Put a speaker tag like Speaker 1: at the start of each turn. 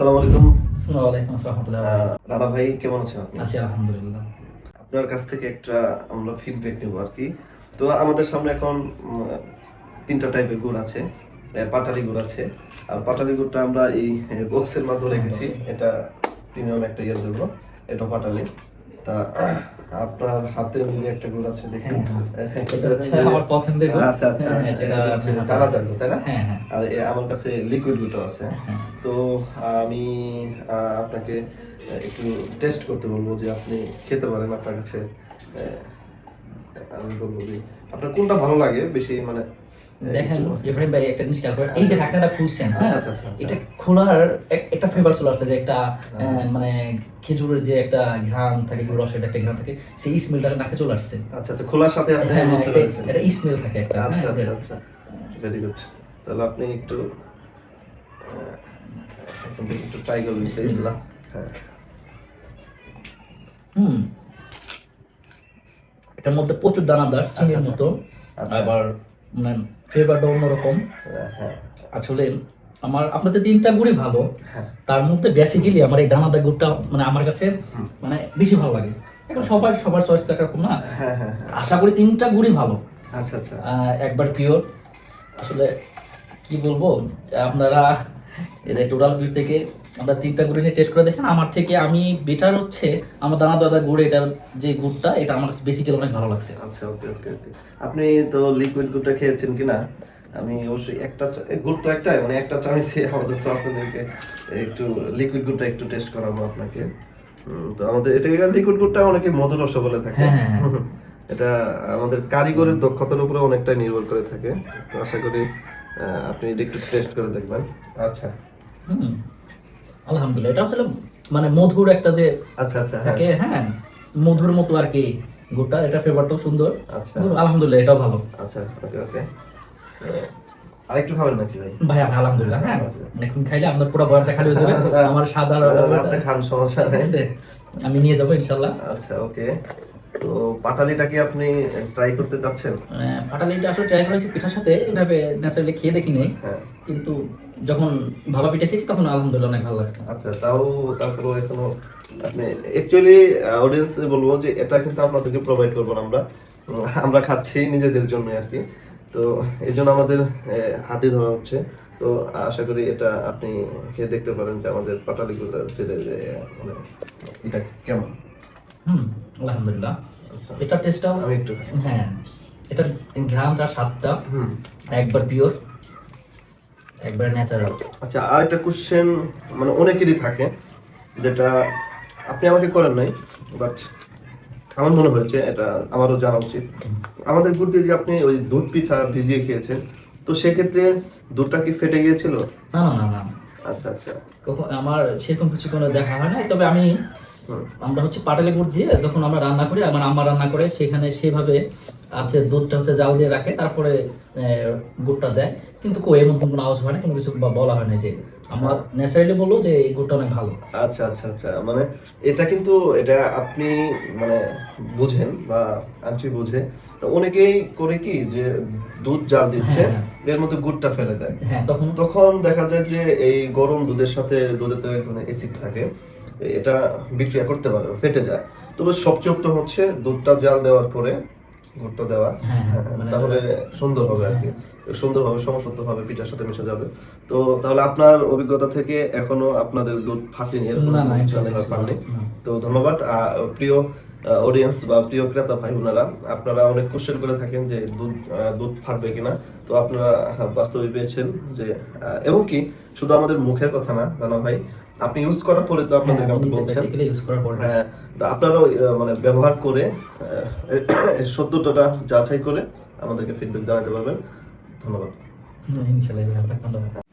Speaker 1: আসসালামু আলাইকুম।
Speaker 2: আসসালামু আলাইকুম
Speaker 1: রাহমাতুল্লাহ রানা ভাই কেমন আছেন আপনি?
Speaker 2: আছি আলহামদুলিল্লাহ।
Speaker 1: আপনার কাছ থেকে একটা আমরা ফিডব্যাক নেব আর কি। তো আমাদের সামনে এখন তিনটা টাইপের গুড় আছে। পাটালি গুড় আছে। আর পাটালি গুড়টা আমরা এই বক্সের মাধ্যমে রেখেছি। এটা প্রিমিয়াম একটা ইয়ের জন্য এটা পাটালি তা আপনার হাতে মিলে একটা আছে দেখেন
Speaker 2: এটা হচ্ছে আমার পছন্দের।
Speaker 1: আচ্ছা আচ্ছা
Speaker 2: হ্যাঁ,
Speaker 1: দানাদার
Speaker 2: আছে।
Speaker 1: গুড়, তাই না
Speaker 2: হ্যাঁ, হ্যাঁ।
Speaker 1: আর আমার কাছে লিকুইড গুড়ও আছে
Speaker 2: হ্যাঁ।
Speaker 1: তো আমি আপনাকে একটু টেস্ট করতে বলব যে আপনি খেতে পারেন আপনার কাছে আমি বলব যে আপনার কোনটা ভালো লাগে বেশি মানে
Speaker 2: দেখেন ইব্রাহিম ভাই একটা জিনিস খেয়াল করেন এই যে ঢাকনাটা খুলছেন হ্যাঁ?
Speaker 1: আচ্ছা, আচ্ছা, আচ্ছা।
Speaker 2: এটা খোলার একটা ফ্লেভার চলে আসছে যে একটা মানে খেজুরের যে একটা ঘ্রাণ থাকে গুড় রসের একটা ঘ্রাণ থাকে সেই স্মেলটা নাকে চলে আসছে।
Speaker 1: আচ্ছা আচ্ছা খোলার সাথে আপনি
Speaker 2: হ্যাঁ,
Speaker 1: বুঝতে পেরেছেন।
Speaker 2: এটা স্মেল থাকে একটা
Speaker 1: আচ্ছা
Speaker 2: হ্যাঁ,
Speaker 1: আচ্ছা আচ্ছা। ভেরি গুড তাহলে আপনি একটু একটু ট্রাই করবেন হ্যাঁ।
Speaker 2: হুম। এটার মধ্যে প্রচুর দানাদার চিনির মতো।
Speaker 1: আচ্ছা।
Speaker 2: আবার মানে ফ্লেভারটা অন্যরকম।
Speaker 1: হ্যাঁ
Speaker 2: আসলে আমার আপনাদের তিনটা গুড়ই ভালো।
Speaker 1: হ্যাঁ।
Speaker 2: তার মধ্যে বেসিক্যালি আমার এই দানাদার গুড়টা মানে আমার কাছে মানে বেশি ভালো লাগে। এখন সবার সবার চয়েস তো একরকম না।
Speaker 1: হ্যাঁ হ্যাঁ হ্যাঁ।
Speaker 2: আশা করি তিনটা গুড়ই ভালো।
Speaker 1: আচ্ছা আচ্ছা।
Speaker 2: একবার পিওর আসলে কি বলব আপনারা এদের টোটাল গুড় থেকে আমরা তিনটা গুড়ি নিয়ে টেস্ট করে দেখেন আমার থেকে আমি বেটার হচ্ছে আমার দানা দাদা গুড় এটার যে গুড়টা এটা আমার বেসিক্যালি অনেক ভালো লাগছে।
Speaker 1: আচ্ছা ওকে ওকে ওকে আপনি তো লিকুইড গুড়টা খেয়েছেন কিনা? আমি অবশ্যই একটা গুড় তো একটাই মানে একটা চাইছি আমাদের তো আপনাদেরকে একটু লিকুইড গুড়টা একটু টেস্ট করাবো আপনাকে। তো আমাদের এটা লিকুইড গুড়টা অনেকে মধুরস বলে থাকে।
Speaker 2: হ্যাঁ, হ্যাঁ, হ্যাঁ।
Speaker 1: এটা আমাদের কারিগরের দক্ষতার উপরে অনেকটাই নির্ভর করে থাকে। তো আশা করি আপনি এটা একটু টেস্ট করে দেখবেন। আচ্ছা।
Speaker 2: হুম। আলহামদুলিল্লাহ এটা আসলে মানে মধুর একটা যে
Speaker 1: আচ্ছা আচ্ছা হ্যাঁ।
Speaker 2: থাকে হ্যাঁ মধুর মতো আর কি গোটা এটা ফ্লেভারটাও সুন্দর।
Speaker 1: আচ্ছা।
Speaker 2: আলহামদুলিল্লাহ এটাও ভালো।
Speaker 1: আচ্ছা ওকে ওকে। আরেকটু খাবেন নাকি ভাই?
Speaker 2: আলহামদুলিল্লাহ হ্যাঁ। এখন খাইলে আপনার পুরো বয়ানটা খালি হয়ে যাবে। আমার সাদা
Speaker 1: আপনি খান সমস্যা
Speaker 2: ঠিক আছে? আমি নিয়ে যাব ইনশাল্লাহ।
Speaker 1: আচ্ছা ওকে। তো পাটালিটা কি আপনি ট্রাই করতে চাচ্ছেন?
Speaker 2: আহ, পাটালিটা আসলে ট্রাই করেছি পিঠার সাথে এভাবে ন্যাচারালি খেয়ে দেখিনি
Speaker 1: হ্যাঁ।
Speaker 2: কিন্তু যখন ভাবা পিঠা খেয়েছি তখন আলহামদুলিল্লাহ অনেক ভালো লাগছে।
Speaker 1: আচ্ছা তাও তারপরে এখনও আপনি অ্যাকচুয়ালি অডিয়েন্স বলব যে এটা কিন্তু আপনাদেরকে প্রোভাইড করব না আমরা। আমরা খাচ্ছি নিজেদের জন্য আর কি তো এই জন্য আমাদের হাতে ধরা হচ্ছে। তো আশা করি এটা আপনি খেয়ে দেখতে পারেন যে আমাদের পাটালিগুলো যেটা যে মানে এটা কেমন।
Speaker 2: হুম আলহামদুলিল্লাহ। এটা টেস্টটাও
Speaker 1: আমি একটু
Speaker 2: হ্যাঁ এটার ঘ্রামটা স্বাদটা একবার পিওর একবার ন্যাচারাল
Speaker 1: আচ্ছা আর একটা কোশ্চেন মানে অনেকেরই থাকে যেটা আপনি আমাকে করেন নাই বাট আমার মনে হয়েছে এটা আমারও জানা উচিত। আমাদের গুড় দিয়ে যে আপনি ওই দুধ পিঠা ভিজিয়ে খেয়েছেন তো সেক্ষেত্রে দুধটা কি ফেটে গিয়েছিল?
Speaker 2: না না না
Speaker 1: আচ্ছা আচ্ছা।
Speaker 2: আমার সেরকম কিছু কোনো দেখা হয় না তবে আমি। আমরা হচ্ছে পাটালি গুড় দিয়ে যখন আমরা রান্না করি আমার আম্মা রান্না করে সেখানে সেভাবে আছে দুধটা হচ্ছে জাল দিয়ে রাখে তারপরে গুড়টা দেয়। কিন্তু কই এমন কোনো আওয়াজ হয় না কোনো কিছু বলা হয় না যে আমার ন্যাচারালি বলল যে এই গুড়টা অনেক ভালো।
Speaker 1: আচ্ছা আচ্ছা আচ্ছা মানে এটা কিন্তু এটা আপনি মানে বুঝেন বা আঞ্চি বুঝে তো অনেকেই করে কি যে দুধ জাল দিচ্ছে
Speaker 2: হ্যাঁ।
Speaker 1: এর মধ্যে গুড়টা ফেলে দেয়।
Speaker 2: হ্যাঁ তখন
Speaker 1: তখন দেখা যায় যে এই গরম দুধের সাথে দুধের তো এখানে এসিড থাকে এটা বিক্রিয়া করতে পারে ফেটে যায়। তবে সবচেয়ে উত্তম হচ্ছে দুধটা জাল দেওয়ার পরে ঘুরতে দেওয়া।
Speaker 2: হ্যাঁ,
Speaker 1: হ্যাঁ,
Speaker 2: মানে-
Speaker 1: তাহলে সুন্দর হবে আর কি। সুন্দরভাবে হবে সমসত্ব হবে পিঠার সাথে মিশে যাবে। তো তাহলে আপনার অভিজ্ঞতা থেকে এখনও আপনাদের দুধ ফাটেনি এরকম। তো ধন্যবাদ। প্রিয় অডিয়েন্স বা প্রিয় ক্রেতা ভাই বোনেরা আপনারা অনেক কোশ্চেন করে থাকেন যে দুধ দুধ ফাটবে কিনা। তো আপনারা আহ, বাস্তবে পেয়েছেন যে এবং কি শুধু আমাদের মুখের কথা না রানা ভাই আপনি ইউজ করার পরে তো আপনাদের আপনি বলছেন
Speaker 2: ইউজ করার পরে।
Speaker 1: হ্যাঁ, তো আপনারাও মানে ব্যবহার করে এর যাচাই করে আমাদেরকে ফিডব্যাক জানাতে পারবেন। ধন্যবাদ।
Speaker 2: ইনশাল্লাহ ধন্যবাদ।